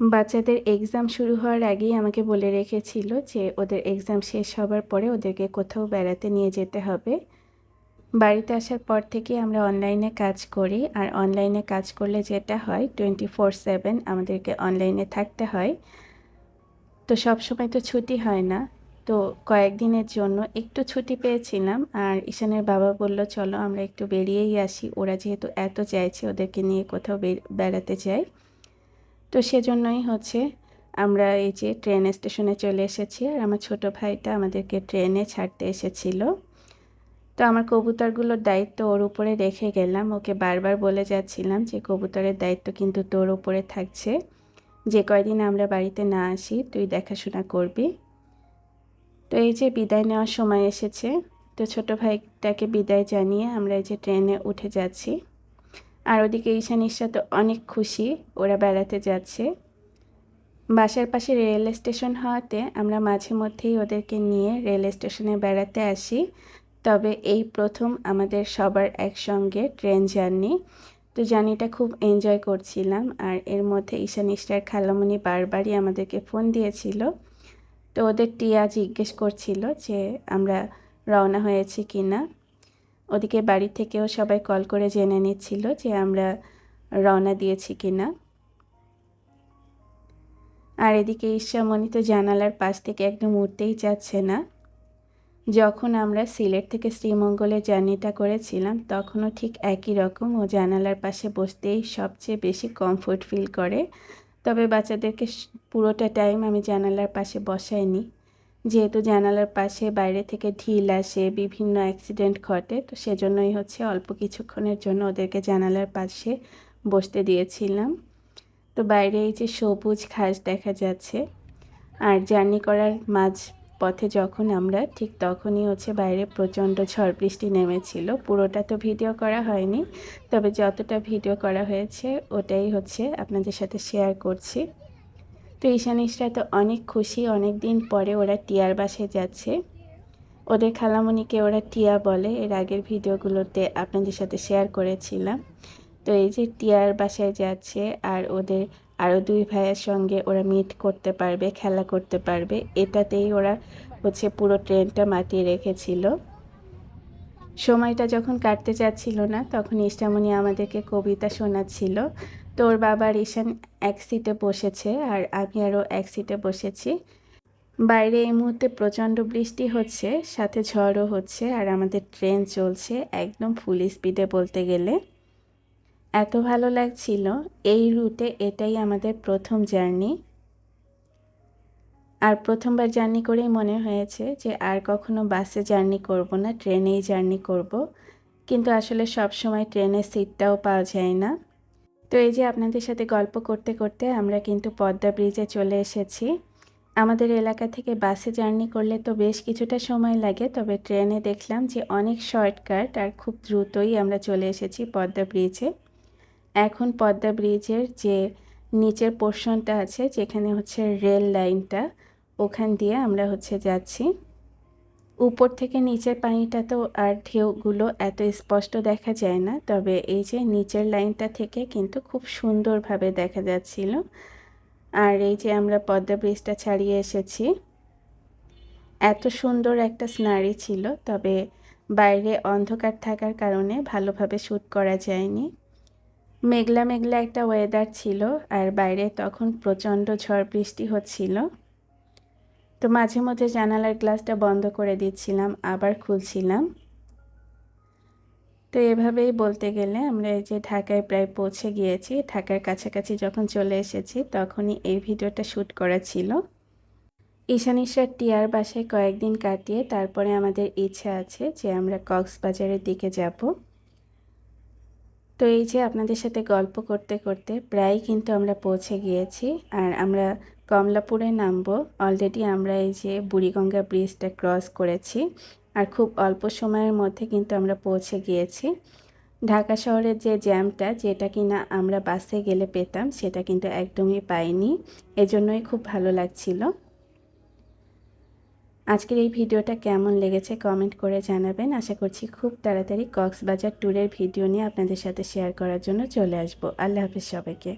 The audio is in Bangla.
বাচ্চাদের এক্সাম শুরু হওয়ার আগেই আমাকে বলে রেখেছিল যে ওদের এক্সাম শেষ হবার পরে ওদেরকে কোথাও বেড়াতে নিয়ে যেতে হবে। বাড়িতে আসার পর থেকে আমরা অনলাইনে কাজ করি আর অনলাইনে কাজ করলে যেটা হয় টোয়েন্টি ফোর সেভেন আমাদেরকে অনলাইনে থাকতে হয়। তো সব সময় তো ছুটি হয় না। তো কয়েকদিনের জন্য একটু ছুটি পেয়েছিলাম আর ঈশানের বাবা বলল, চলো আমরা একটু বেরিয়েই আসি। ওরা যেহেতু এত চাইছে ওদেরকে নিয়ে কোথাও বেড়াতে যাই। তো সেজন্যই হচ্ছে আমরা এই যে ট্রেন স্টেশনে চলে এসেছি আর আমার ছোট ভাইটা আমাদেরকে ট্রেনে ছাড়তে এসেছিল। তো আমার কবুতরগুলোর দায়িত্ব ওর উপরে রেখে গেলাম। ওকে বারবার বলে যাচ্ছিলাম যে, কবুতরের দায়িত্ব কিন্তু তোর উপরে থাকছে। যে কয়দিন আমরা বাড়িতে না আসি, তুই দেখাশোনা করবি। তো এই যে বিদায় নেওয়ার সময় এসেছে। তো ছোট ভাইটাকে বিদায় জানিয়ে আমরা এই যে ট্রেনে উঠে যাচ্ছি। আর ওদিকে ঈশান ঈশা তো অনেক খুশি, ওরা বেড়াতে যাচ্ছে। বাসার পাশে রেল স্টেশন হওয়াতে আমরা মাঝে মধ্যেই ওদেরকে নিয়ে রেল স্টেশনে বেড়াতে আসি। তবে এই প্রথম আমাদের সবার একসঙ্গে ট্রেন জার্নি। তো জার্নিটা খুব এনজয় করছিলাম আর এর মধ্যে ঈশান ইস্টার খালামণি বারবারই আমাদেরকে ফোন দিয়েছিল। তো ওদের টিয়া জিজ্ঞেস করছিল যে আমরা রওনা হয়েছি কি না ওদিকে বাড়ি থেকেও সবাই কল করে জেনে নিচ্ছিল যে আমরা রওনা দিয়েছি কি না আর এদিকে ঈর্ষামণি তো জানালার পাশ থেকে একদম উঠতেই চাচ্ছে না। যখন আমরা সিলেট থেকে শ্রীমঙ্গলের জার্নিটা করেছিলাম, তখনও ঠিক একই রকম ও জানালার পাশে বসতেই সবচেয়ে বেশি কমফোর্ট ফিল করে। তবে বাচ্চাদেরকে পুরোটা টাইম আমি জানালার পাশে বসাইনি। যেহেতু জানালার পাশে বাইরে থেকে ঢিল আসে, বিভিন্ন অ্যাক্সিডেন্ট ঘটে, তো সেজন্যই হচ্ছে অল্প কিছুক্ষণের জন্য ওদেরকে জানালার পাশে বসতে দিয়েছিলাম। তো বাইরে এই যে সবুজ ঘাস দেখা যাচ্ছে, আর জার্নি করার মাঝ পথে যখন আমরা, ঠিক তখনই হচ্ছে বাইরে প্রচণ্ড ঝড় বৃষ্টি নেমেছিল। পুরোটা তো ভিডিও করা হয়নি, তবে যতটা ভিডিও করা হয়েছে, ওটাই হচ্ছে আপনাদের সাথে শেয়ার করছি। তো ঈশানিসরা তো অনেক খুশি অনেক দিন পরে ওরা টিয়ার বাসে যাচ্ছে। ওদের খালামণিকে ওরা টিয়া বলে, এর আগের ভিডিওগুলোতে আপনাদের সাথে শেয়ার করেছিলাম। তো এই যে টিয়ার বাসায় যাচ্ছে আর ওদের আরও দুই ভাইয়ের সঙ্গে ওরা মিট করতে পারবে, খেলা করতে পারবে, এটাতেই ওরা হচ্ছে পুরো ট্রেনটা মাতিয়ে রেখেছিল। সময়টা যখন কাটতে চাচ্ছিল না, তখন ইষ্টামণি আমাদেরকে কবিতা শোনাচ্ছিল। তোর বাবার ঈশান এক সিটে বসেছে আর আমি আরও এক সিটে বসেছি। বাইরে এই মুহূর্তে প্রচণ্ড বৃষ্টি হচ্ছে, সাথে ঝড়ও হচ্ছে আর আমাদের ট্রেন চলছে একদম ফুল স্পিডে বলতে গেলে। এত ভালো লাগছিল, এই রুটে এটাই আমাদের প্রথম জার্নি আর প্রথমবার জার্নি করেই মনে হয়েছে যে আর কখনো বাসে জার্নি করব না, ট্রেনেই জার্নি করব। কিন্তু আসলে সব সময় ট্রেনের সিটটাও পাওয়া যায় না। তো এই যে আপনাদের সাথে গল্প করতে করতে আমরা কিন্তু পদ্মা ব্রিজে চলে এসেছি। আমাদের এলাকা থেকে বাসে জার্নি করলে তো বেশ কিছুটা সময় লাগে, তবে ট্রেনে দেখলাম যে অনেক শর্টকাট আর খুব দ্রুতই আমরা চলে এসেছি পদ্মা ব্রিজে। এখন পদ্মা ব্রিজের যে নিচের পোর্শনটা আছে, যেখানে হচ্ছে রেল লাইনটা ওখান দিয়ে আমরা হচ্ছে যাচ্ছি। উপর থেকে নিচের পানিটা তো আর ঢেউগুলো এত স্পষ্ট দেখা যায় না। তবে এই যে নিচের লাইনটা থেকে কিন্তু খুব সুন্দরভাবে দেখা যাচ্ছিল। আর এই যে আমরা পদ্মা ব্রিজটা ছাড়িয়ে এসেছি। এত সুন্দর একটা স্নারি ছিল, তবে বাইরে অন্ধকার থাকার কারণে ভালোভাবে শ্যুট করা যায়নি। মেঘলা মেঘলা একটা ওয়েদার ছিল, আর বাইরে তখন প্রচণ্ড ঝড় বৃষ্টি হচ্ছিল। তো মাঝে মধ্যে জানালার গ্লাসটা বন্ধ করে দিচ্ছিলাম, আবার খুলছিলাম। তো এভাবেই বলতে গেলে আমরা এই যে ঢাকায় প্রায় পৌঁছে গিয়েছি, ঢাকার কাছাকাছি যখন চলে এসেছি তখনই এই ভিডিওটা শ্যুট করা ছিল। ঈশানিশার টিয়ার বাসায় কয়েকদিন কাটিয়ে তারপরে আমাদের ইচ্ছা আছে যে আমরা কক্সবাজারের দিকে যাব। তো এই যে আপনাদের সাথে গল্প করতে করতে প্রায় কিন্তু আমরা পৌঁছে গিয়েছি আর আমরা কমলাপুরে নামবো। অলরেডি আমরা এই যে বুড়িগঙ্গা ব্রিজটা ক্রস করেছি আর খুব অল্প সময়ের মধ্যে কিন্তু আমরা পৌঁছে গিয়েছি। ঢাকা শহরের যে জ্যামটা যেটা কিনা আমরা বাসে গেলে পেতাম সেটা কিন্তু একদমই পাইনি। এজন্যই খুব ভালো লাগছিল। আজকের এই ভিডিওটা কেমন লেগেছে কমেন্ট করে জানাবেন। আশা করছি খুব তাড়াতাড়ি কক্সবাজার ট্যুরের ভিডিও নিয়ে আপনাদের সাথে শেয়ার করার জন্য চলে আসব। আল্লাহ হাফিজ সবাইকে।